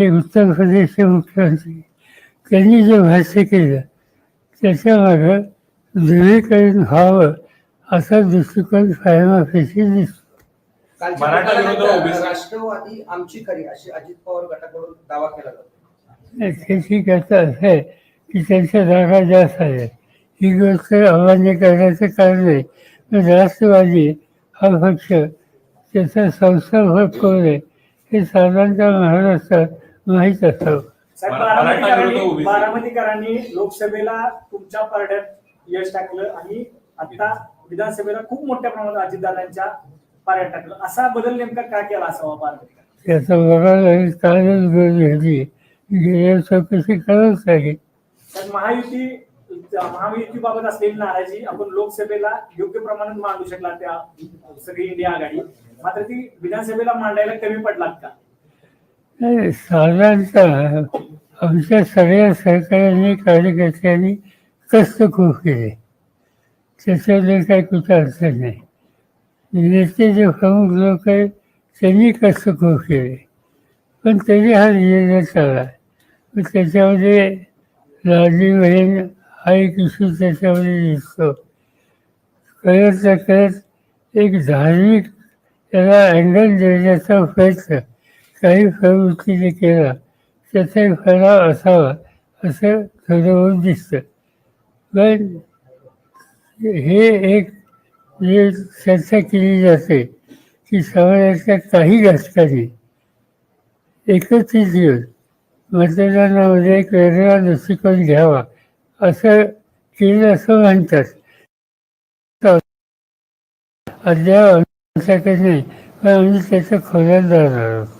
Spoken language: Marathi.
हे उत्तर प्रदेशचे मुख्यमंत्री. त्यांनी जे भाष्य केलं त्याच्यामागं ध्रुवीकरण व्हावं असा दृष्टिकोन फायमाफीशी दिसतो. मराठा विरोधी राष्ट्रवादी आमची खरी अशी अजित पवार गटाकडून दावा केला जातो. त्याची कथा असं आहे की त्यांच्या जागा जास्त आहेत. ही गोष्ट अमान्य करण्याचं कारण आहे. पण राष्ट्रवादी हा पक्ष त्याचा संस्थाभर कोण आहे हे साधारणतः महाराष्ट्रात माहीत साहेब मरा- मराठा बारामतीकरांनी लोकसभेला तुमच्या पारड्यात यश टाकलं आणि आता विधानसभेला खूप मोठ्या प्रमाणात अजितदादांच्या पारड्यात टाकलं. असा बदल नेमका का केला असावा बारामतीकर त्याचा बघायला कालच गरज घेतली गेल्या चौकशी करावंच लागेल तर महायुती महायुतीबाबत असलेली नाराजी आपण लोकसभेला योग्य प्रमाणात मांडू शकला त्या सगळी इंडिया आघाडी. मात्र ती विधानसभेला मांडायला कमी पडलात का? नाही, साधारणतः आमच्या सगळ्या सहकाऱ्यांनी कार्यकर्त्यांनी कष्ट खूप केले. त्याच्यामध्ये काही कुठं अडचण नाही. नेते जे प्रमुख लोक आहेत त्यांनी कष्ट खूप केले. पण तरी हा निर्णय चालला पण त्याच्यामध्ये लाडली बहीण हा एक इश्यू त्याच्यामध्ये दिसतो. कळत न एक धार्मिक त्याला अँगल देण्याचा प्रयत्न काही प्रवृत्तीने केला त्याचा फराव असावा असं ठरवून दिसतं. पण हे एक जे चर्चा केली जाते की समाजाच्या काही घटकांनी एकत्रित येऊन मतदानामध्ये एक वेगळा दृष्टिकोन घ्यावा असं केलं असं म्हणतात. अद्याप आमच्याकडे नाही पण आम्ही त्याचं खोल्यात जाणार आहोत.